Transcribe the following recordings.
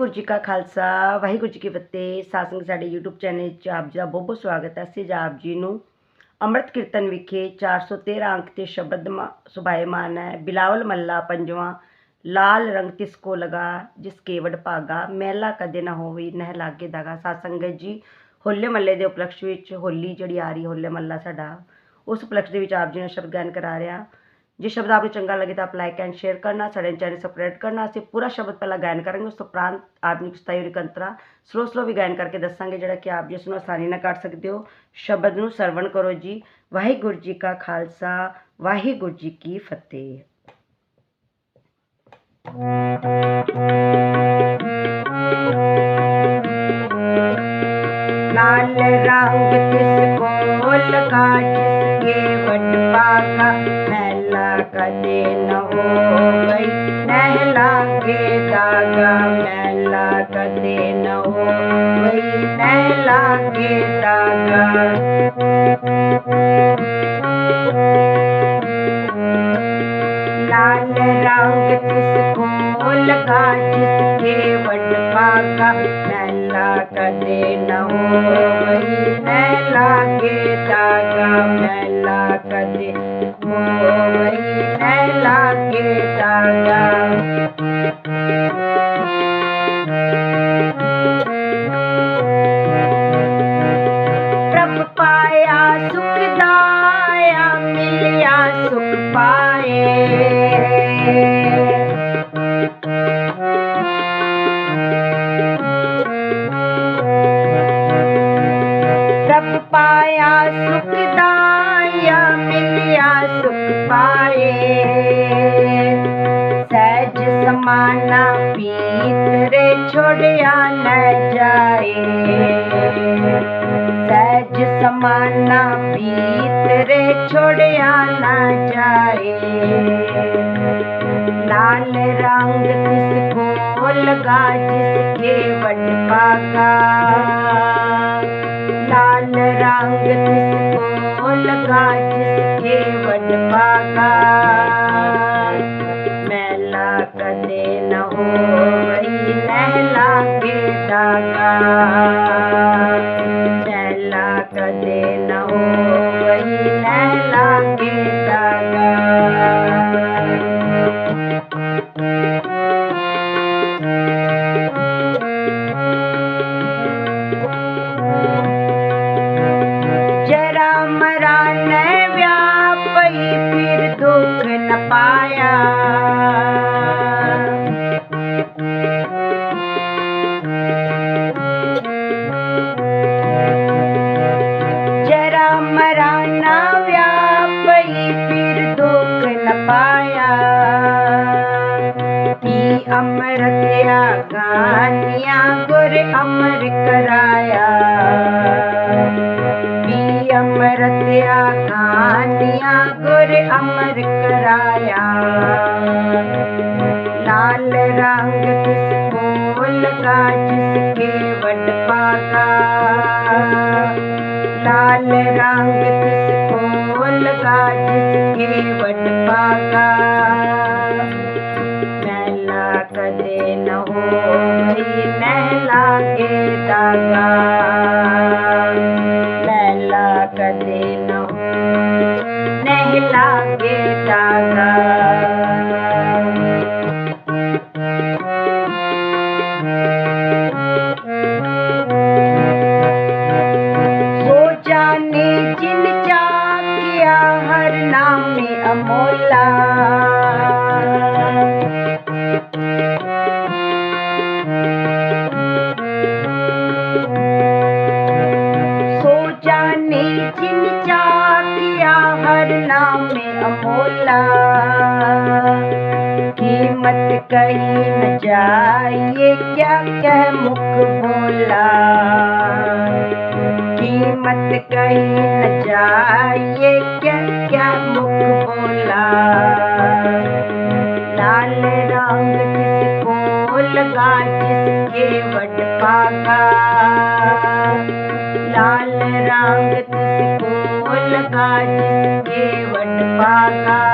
ਵਾਹਿਗੁਰੂ ਜੀ ਕਾ ਖਾਲਸਾ, ਵਾਹਿਗੁਰੂ ਜੀ ਕੀ ਫਤਿਹ। ਸਾਸੰਗ ਸਾਡੇ YouTube channel 'ਚ ਆਪ ਜੀ ਦਾ ਬਹੁਤ ਬਹੁਤ ਸਵਾਗਤ ਹੈ। ਅਸੀਂ ਆਪ ਜੀ ਨੂੰ ਅੰਮ੍ਰਿਤ ਕੀਰਤਨ ਵਿਖੇ 413 ਅੰਕ ਤੇ ਸ਼ਬਦ ਮ- ਸੁਭਾਇਮਾਨ ਹੈ। ਬਿਲਾਵਲ ਮੱਲਾ ਪੰਜਵਾਂ, ਲਾਲ ਰੰਗ ਤਿਸ ਕੋ ਲਗਾ, ਜਿਸ ਕੇਵੜ ਭਾਗਾ। ਮਹਿਲਾ ਕਦੇ ਨਾ ਹੋਵੇ, ਨਹਿ ਲਾਗੇ ਦਾਗਾ। ਸਾਸੰਗਤ ਜੀ, ਹੋਲੇ ਮੱਲੇ ਦੇ ਉਪਲਕਸ਼ ਵਿੱਚ ਹੋਲੀ ਜਿਹੜੀ ਆ ਰਹੀ ਹੋਲੇ ਮੱਲਾ ਸਾਡਾ, ਉਸ ਉਪਲਕਸ਼ ਦੇ ਵਿੱਚ ਆਪ ਜੀ ਨੂੰ ਸ਼ਬਦ ਗਾਇਨ ਕਰਾ ਰਿਹਾ। जो शब्द आपको चंगा लगे तो आप लाइक एंड शेयर करना सडन चैनल सपरेट करना से पूरा शब्द पहला गायन करेंगे, उस तो उपरांत आपने कुछ अंतरा स्लो स्लो भी गायन करके दसांगे जोड़ा कि आप जिस आसानी न कर सकते हो। शब्द में सरवण करो जी। वाहगुरु जी का खालसा, वाहिगुरु जी की फतेह। लाल रंग किसको लगा, जिसके वट पागा कदे न हो गई नहला के दागा मैला कदे न हो गई नहला के दागा लाल रंग किसको लगा जिसके वट पाका मैला कदे न हो गई मैला के दागा मैला कदे हो गई मैला के रे छोड़िया न जाए। सहज समाना पीत रे छोड़िया न जाए। लाल रंग किसको लगा, जिसके वट पाका लाल रंग किसको लगा, जिसके वट पाका दागा मैला लगा जिसके वट पाका। लाल रंग किसको लगा जिसके वट पाका। मैला कदे न हो गई मैला के दागा। जाइए क्या कह मुख बोला कीमत कही न जाइए, क्या क्या मुख बोला लाल रंग किसको लगा, जिसके वट पाका लाल रंग किसको लगा, जिसके वट पाका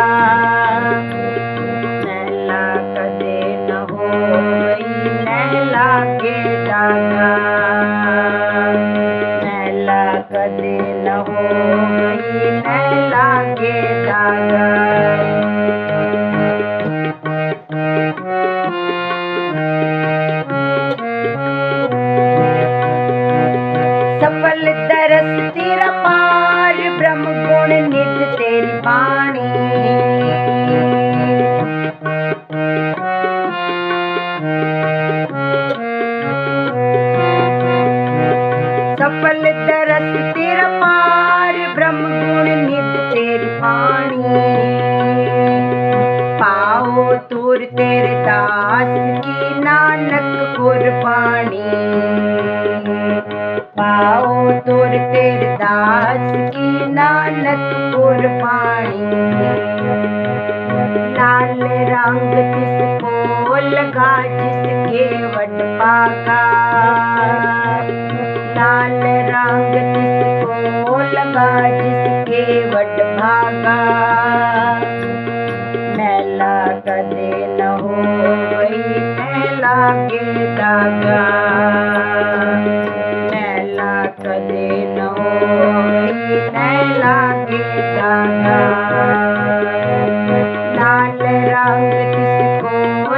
जिसके वट पागा लाल रंग तिसको लगा? जिसके वट भागा मैला कदे न हो गई मैला के दागा। मैला कदे न हो गई मैला के दागा। लाल रंग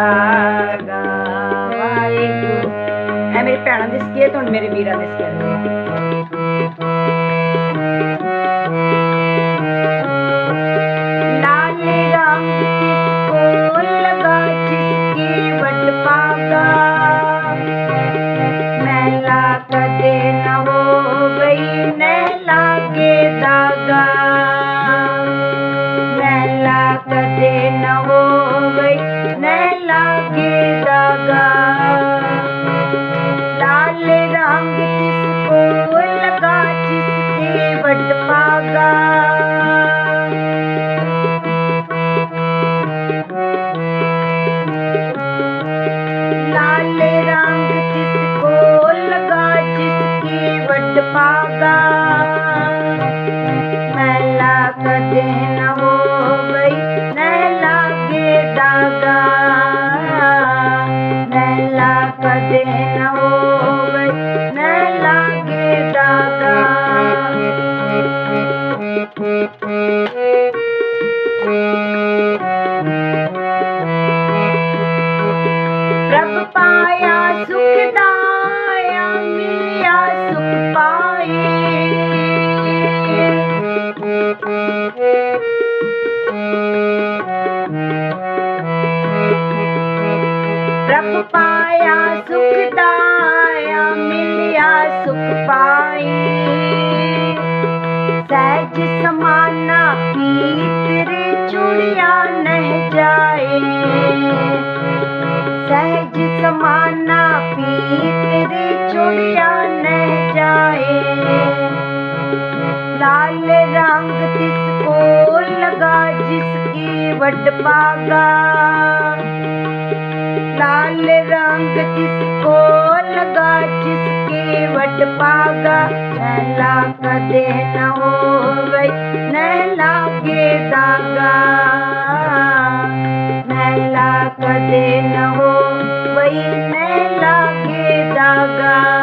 ਰਾਗਾ ਵਾਹਿਗੁਰੂ। ਐ ਭੈਣਾਂ ਦੇ ਸਕੇ ਹੁਣ ਮੇਰੇ ਵੀਰਾਂ ਦੇ ਸਕੇ दागा तिसको लगा जिसकी वट पागा। लाल रंग तिसको लगा जिसके वट पागा। नैला कदे न हो गई नैला के दागा। नैला कदे न हो गई नैला के दागा।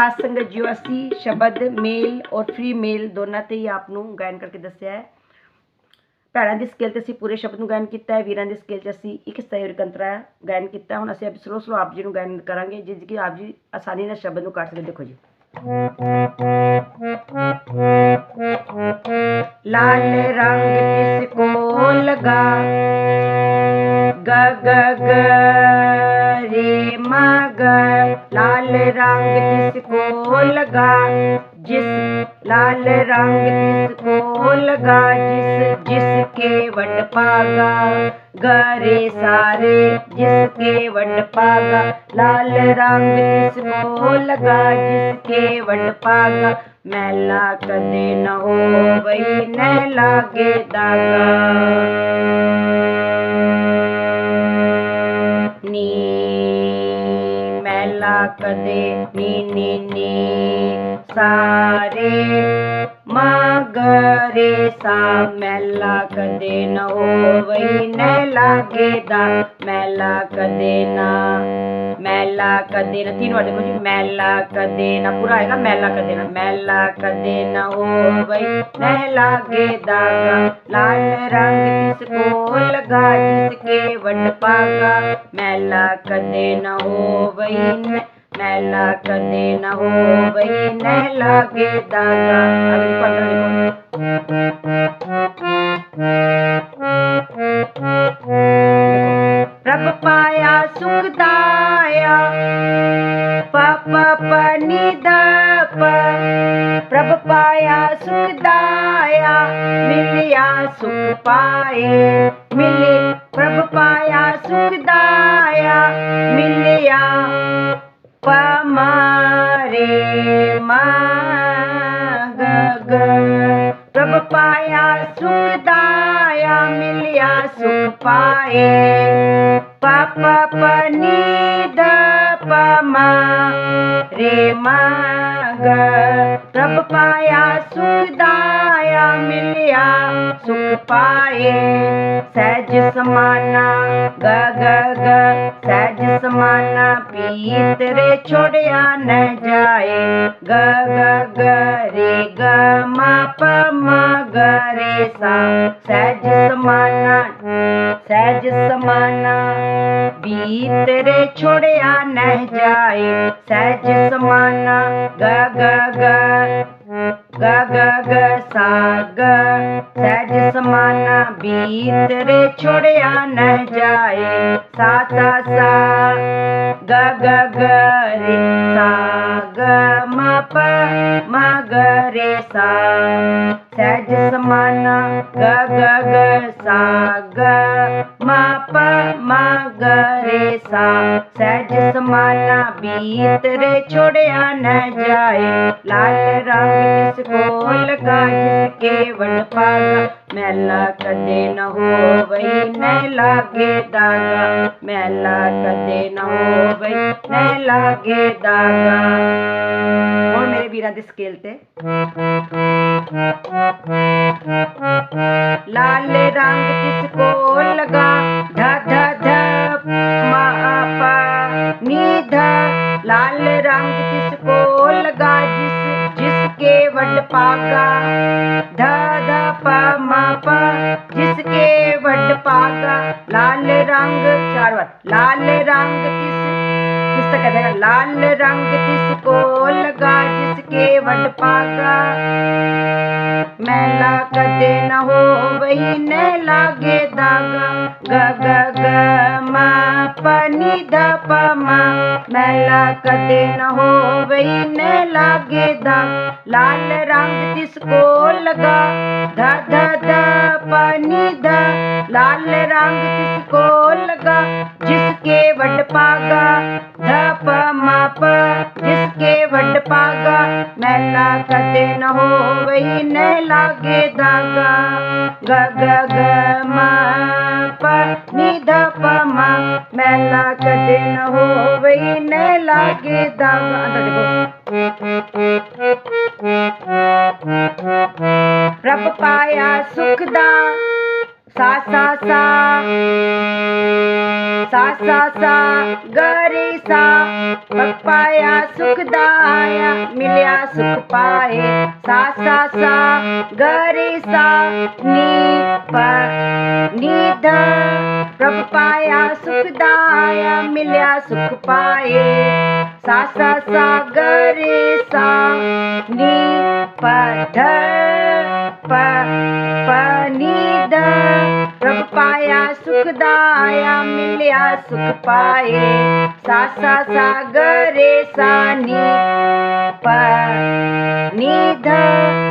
ਸਾਧ ਸੰਗਤ ਜੀਓ ਅਸੀਂ ਸ਼ਬਦ ਮੇਲ ਔਰ ਫ੍ਰੀ ਮੇਲ ਦੋਨਾਂ ਤੇ ਹੀ ਆਪ ਨੂੰ ਗਾਇਨ ਕਰਕੇ ਦੱਸਿਆ ਹੈ ਭੈਣਾਂ ਦੀ ਸਕੇਲ ਤੇ ਅਸੀਂ ਪੂਰੇ ਸ਼ਬਦ ਨੂੰ ਗਾਇਨ ਕੀਤਾ ਹੈ ਵੀਰਾਂ ਦੀ ਸਕੇਲ 'ਚ ਅਸੀਂ ਇੱਕ ਸਤਾਈ ਔਰ ਕੰਤਰਾ ਗਾਇਨ ਕੀਤਾ ਹੁਣ ਅਸੀਂ ਅਬ ਸਲੋ ਸਲੋ ਆਪ ਜੀ ਨੂੰ ਗਾਇਨ ਕਰਾਂਗੇ ਜਿਸ ਕਿ ਆਪ ਜੀ ਆਸਾਨੀ ਨਾਲ ਸ਼ਬਦ ਨੂੰ ਕੱਢ ਸਕਦੇ ਦੇਖੋ ਜੀ लाल रंग किसको लगा ग ग ग रे म ग लाल रंग किसको लगा? जिस लाल रंग किसको लगा? जिस, जिसके वट पागा? गरे सारे, जिसके वट पागा? लाल रंग किसको लगा? जिसके वट पागा? मैला कदे न हो वही न लागे दागा। नी मैला कदे नी नी नी सारे मगरे सा मैला कदे न हो वही न लागे दा मैला कर देना तीन बार देखो जी, मैला कर देना पूरा आएगा मैला कर देना मैला कर देना ओ भाई, मैला के दागा, लाल रंग किसको लगा, जिसके वट पागा, मैला कर देना हो भाई, मैला कर देना हो भाई नहला के दागा। अभी पता देखो। रब पाया सुखदा प प्रभ पाया सुखदाया मिलिया सुख पाए। मिले, प्रभ पाया सुखदाया मिलिया पमारे मग प्रभ पाया सुखदाया मिलिया सुख पाए। पप पनी दा ਸੁਖ ਪਾਏ ਪਪ ਪਨੀ ਦ ਪਮਾ ਪਾਇਆ ਸੁਖ ਦਾਇਆ ਮਿਲਿਆ ਸੁਖ ਪਾਏ ਸਹਿਜ ਸਮਾਨਾ ਗ ਗ ਗ ਸਹਿਜ ਸਮਾਨਾ ਪੀ ਰੇ ਛੋੜਿਆ ਨ ਜਾਏ ਗ ਗ ਗ ਰੇ ਗ ਮ ਪ ਮ ਗ ਰੇ ਸਾ ਸਹਿਜ ਸਮਾਨਾ सहज समाना, बीत रे छोड़िया न जाए। सहज समाना, ग ग ग ग ग ग, सा, ग। सहज समाना, बीत रे छोड़िया न जाए। सा सा सा, ग ग ग, रे, सा प मगरे सा सज समान ग ग ग सा ग म प मगरे सा सज समान बीत रे छोड़या न जाए सहज समा भीतरे लो गा पागा मेला कदे न हो वही नहीं लागे दागा। मेला कदे न हो वही नहीं लागे दागा। और मेरे वीरा दे स्केल ते लाल रंग जिसको लगा? धा धा धा मापा नीधा, लाल रंग जिसको लगा? जिस, जिसके वट पागा वड पागा लाल रंग चार बार लाल रंग किस तक कहते हैं, लाल रंग तिसको लगा, जिसके वड पागा। मैला कदे न हो, वही न लागे दागा। ग ग ग, म, प मैला कदे न हो, वही न लागे दाग। लाल रंग तिसको लगा, ध ध ध, प ध। लाल रंग तिसको लगा, जिसके वड पागा। ध प म प जिसके वड पागा, मैला कदे न हो वही न लागे दागा। ग ग ग, म, प, नि, ध, प, म, मैला कदे न हो वही न लागे दागा। अंदर पाया सुख दा, सा सा सा सा सा सा पाया सुख दाया मिलिया सुख पाए सा गरे सा नी प नी ध। प्रभ पाया सुख दाया मिलिया सुख पाए सा गरे सा नी प ध प प नी ध। प्रभ पाया सुख दाया मिलिया सुख पाए सा सा सा गरे सा नी प नी ध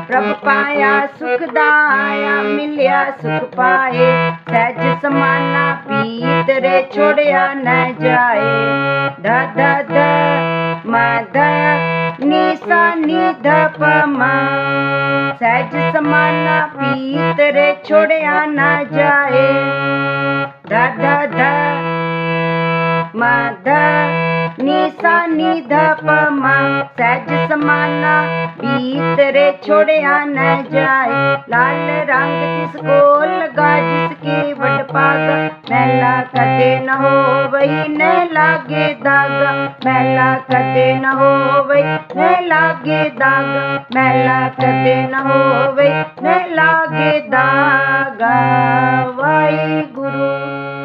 प्रभ पाया सुख दाया मिलिया सुख पाए सहज समाना पीत रे छोड़िया न ध नी सा ध प म। सहज समाना पीत रे छोड़िया न ध ध मध निसा निध पमा सहज समाना बीतरे छोड़या न जाए। लाल रंग जिसको लगा, जिसके वट पागा, मैला कदे न हो वही न लागे दागा। मैला कदे न हो वही न लागे दागा। मैला कदे न हो वही न लागे दागा। वाई गुरु